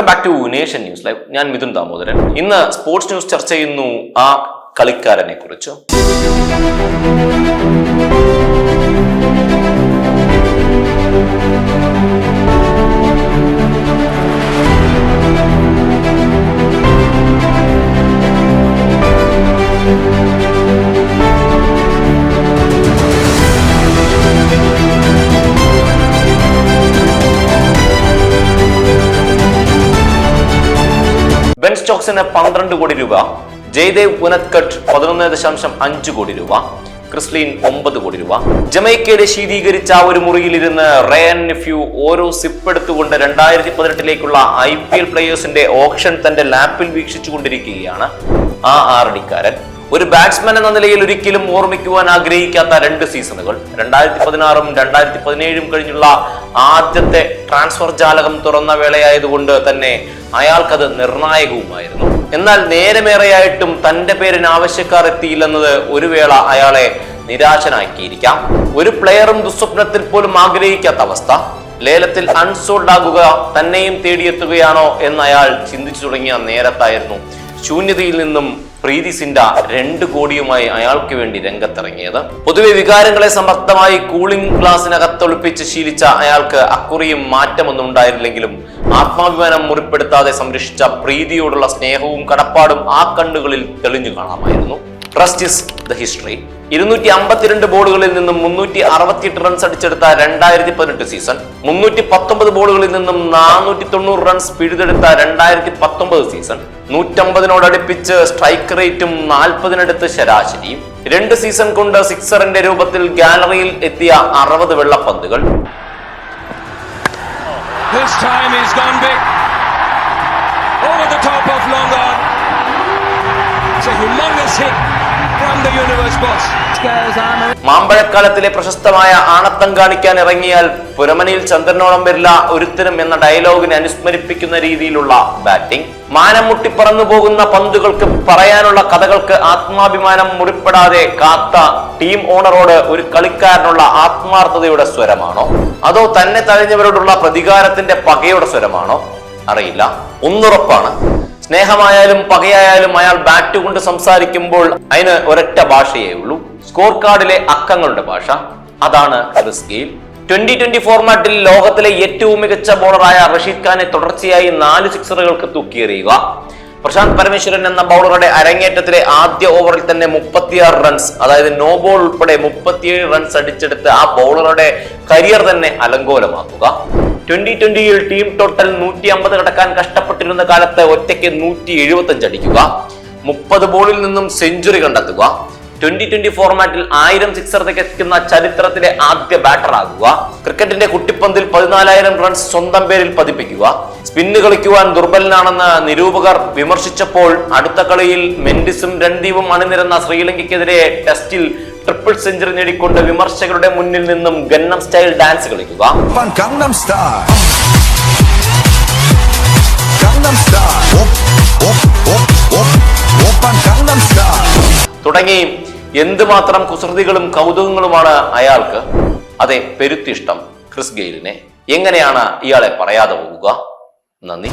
Welcome back to nation news live ഞാൻ മിഥുൻ ദാമോദരൻ. ഇന്ന് sports news ചർച്ച ചെയ്യുന്നു ആ കളിക്കാരനെ കുറിച്ച് ബെൻ സ്റ്റോക്സിന് പന്ത്രണ്ട് കോടി രൂപ ജയ്ദേവ് പുനത്കട്ട് പതിനൊന്ന് ദശാംശം അഞ്ച് കോടി രൂപ ക്രിസ്ലീൻ ഒമ്പത് കോടി രൂപ. ജമൈക്കയുടെ ശീതീകരിച്ച ഒരു മുറിയിലിരുന്ന് റയൻ നെഫ്യൂ ഓരോ സിപ്പ് എടുത്തുകൊണ്ട് രണ്ടായിരത്തി പതിനെട്ടിലേക്കുള്ള ഐ പി എൽ പ്ലേയേഴ്സിന്റെ ഓപ്ഷൻ തന്റെ ലാപ്പിൽ വീക്ഷിച്ചുകൊണ്ടിരിക്കുകയാണ് ആ ആറടിക്കാരൻ ഒരു ബാറ്റ്സ്മാൻ എന്ന നിലയിൽ ഒരിക്കലും ഓർമ്മിക്കുവാൻ ആഗ്രഹിക്കാത്ത രണ്ട് സീസണുകൾ രണ്ടായിരത്തി പതിനാറും രണ്ടായിരത്തി പതിനേഴും കഴിഞ്ഞുള്ള ആദ്യത്തെ ട്രാൻസ്ഫർ ജാലകം തുറന്ന വേളയായതുകൊണ്ട് തന്നെ അയാൾക്കത് നിർണായകവുമായിരുന്നു. എന്നാൽ നേരമേറെയായിട്ടും തന്റെ പേരിന് ആവശ്യക്കാർ എത്തിയില്ലെന്നത് ഒരു വേള അയാളെ നിരാശനാക്കിയിരിക്കാം. ഒരു പ്ലെയറും ദുസ്വപ്നത്തിൽ പോലും ആഗ്രഹിക്കാത്ത അവസ്ഥ. ലേലത്തിൽ അൺസോൾഡ് ആകുക തന്നെയും തേടിയെത്തുകയാണോ എന്ന് അയാൾ ചിന്തിച്ചു തുടങ്ങിയ നേരത്തായിരുന്നു. ശൂന്യതയിൽ നിന്നും പ്രീതി സിൻഡ രണ്ട് കോടിയുമായി അയാൾക്ക് വേണ്ടി രംഗത്തിറങ്ങിയത്. പൊതുവെ വികാരങ്ങളെ സമർത്ഥമായി കൂളിംഗ് ഗ്ലാസിനകത്തൊളിപ്പിച്ച് ശീലിച്ച അയാൾക്ക് അക്കുറിയും മാറ്റമൊന്നും ഉണ്ടായിരുന്നില്ലെങ്കിലും ആത്മാഭിമാനം മുറിപ്പെടുത്താതെ സംരക്ഷിച്ച പ്രീതിയോടുള്ള സ്നേഹവും കടപ്പാടും ആ കണ്ണുകളിൽ തെളിഞ്ഞു കാണാമായിരുന്നു. ട്രസ്റ്റ് ഇസ് ദ ഹിസ്റ്ററി ഇരുന്നൂറ്റി അമ്പത്തിരണ്ട് ബോളുകളിൽ നിന്നും മുന്നൂറ്റി അറുപത്തിയെട്ട് റൺസ് അടിച്ചെടുത്ത രണ്ടായിരത്തി പതിനെട്ട് സീസൺ മുന്നൂറ്റി പത്തൊമ്പത് ബോളുകളിൽ നിന്നും നാനൂറ്റി തൊണ്ണൂറ് റൺസ് പിഴുതെടുത്ത രണ്ടായിരത്തി പത്തൊമ്പത് സീസൺ നൂറ്റമ്പതിനോടടുപ്പിച്ച് സ്ട്രൈക്ക് റേറ്റും നാൽപ്പതിനടുത്ത് ശരാശരിയും. രണ്ട് സീസൺ കൊണ്ട് സിക്സറിന്റെ രൂപത്തിൽ ഗാലറിയിൽ എത്തിയ അറുപത് വെള്ളപ്പന്തുകൾ. This time he's gone big. Over the top of long മാമ്പഴക്കാലത്തിലെ പ്രശസ്തമായ ആണത്തം കാണിക്കാൻ ഇറങ്ങിയാൽ പുരമനയിൽ ചന്ദ്രനോളം വരില്ല ഒരുത്തരും എന്ന ഡയലോഗിനെ അനുസ്മരിപ്പിക്കുന്ന രീതിയിലുള്ള ബാറ്റിംഗ്. മാനം മുട്ടി പറന്നു പോകുന്ന പന്തുകൾക്ക് പറയാനുള്ള കഥകൾക്ക് ആത്മാഭിമാനം മുറിപ്പെടാതെ കാത്ത ടീം ഓണറോട് ഒരു കളിക്കാരനുള്ള ആത്മാർത്ഥതയുടെ സ്വരമാണോ? അതോ തന്നെ തഴഞ്ഞവരോടുള്ള പ്രതികാരത്തിന്റെ പകയുടെ സ്വരമാണോ? അറിയില്ല. ഒന്നുറപ്പാണ്. സ്നേഹമായാലും പകയായാലും അയാൾ ബാറ്റ് കൊണ്ട് സംസാരിക്കുമ്പോൾ അതിന് ഒരൊറ്റ ഭാഷയേ ഉള്ളൂ. സ്കോർ കാർഡിലെ അക്കങ്ങളുടെ ഭാഷ. അതാണ് ക്രിസ് ഗെയിൽ ട്വന്റി ട്വന്റി ഫോർമാറ്റിൽ ലോകത്തിലെ ഏറ്റവും മികച്ച ബോളറായ റഷീദ് ഖാനെ തുടർച്ചയായി നാല് സിക്സറുകൾക്ക് തൂക്കിയെറിയുക പ്രശാന്ത് പരമേശ്വരൻ എന്ന ബൗളറുടെ അരങ്ങേറ്റത്തിലെ ആദ്യ ഓവറിൽ തന്നെ മുപ്പത്തിയാറ് റൺസ് അതായത് നോ ബോൾ ഉൾപ്പെടെ മുപ്പത്തിയേഴ് റൺസ് അടിച്ചെടുത്ത് ആ ബൗളറുടെ കരിയർ തന്നെ അലങ്കോലമാക്കുക. ട്വന്റി ട്വന്റിയിൽ ടീം ടോട്ടൽ നൂറ്റി അമ്പത് കടക്കാൻ കഷ്ടപ്പെട്ടിരുന്ന കാലത്ത് ഒറ്റയ്ക്ക് നൂറ്റി എഴുപത്തി അഞ്ച് അടിക്കുക. മുപ്പത് ബോളിൽ നിന്നും സെഞ്ചുറി കണ്ടെത്തുക. ട്വന്റി ട്വന്റി ഫോർമാറ്റിൽ ആയിരം സിക്സർ തികയ്ക്കുന്ന ചരിത്രത്തിലെ ആദ്യ ബാറ്റർ ആകുക. ക്രിക്കറ്റിന്റെ കുട്ടിപ്പന്തിൽ പതിനാലായിരം റൺസ് സ്വന്തം പേരിൽ പതിപ്പിക്കുക. സ്പിന്ന് കളിക്കുവാൻ ദുർബലനാണെന്ന് നിരൂപകർ വിമർശിച്ചപ്പോൾ അടുത്ത കളിയിൽ മെൻഡിസും രൺദീപും അണിനിരന്ന ശ്രീലങ്കയ്ക്കെതിരെ ടെസ്റ്റിൽ ട്രിപ്പിൾ സെഞ്ചുറി നേടിക്കൊണ്ട് വിമർശകരുടെ മുന്നിൽ നിന്നും ഗന്നം സ്റ്റൈൽ ഡാൻസ് കളിക്കുക. തുടങ്ങി എന്തുമാത്രം കുസൃതികളും കൗതുകങ്ങളുമാണ് അയാൾക്ക്? അതെ പെരുത്തിഷ്ടം ക്രിസ് ഗെയിലിനെ. എങ്ങനെയാണ് ഇയാളെ പറയാതെ പോവുക? നന്ദി.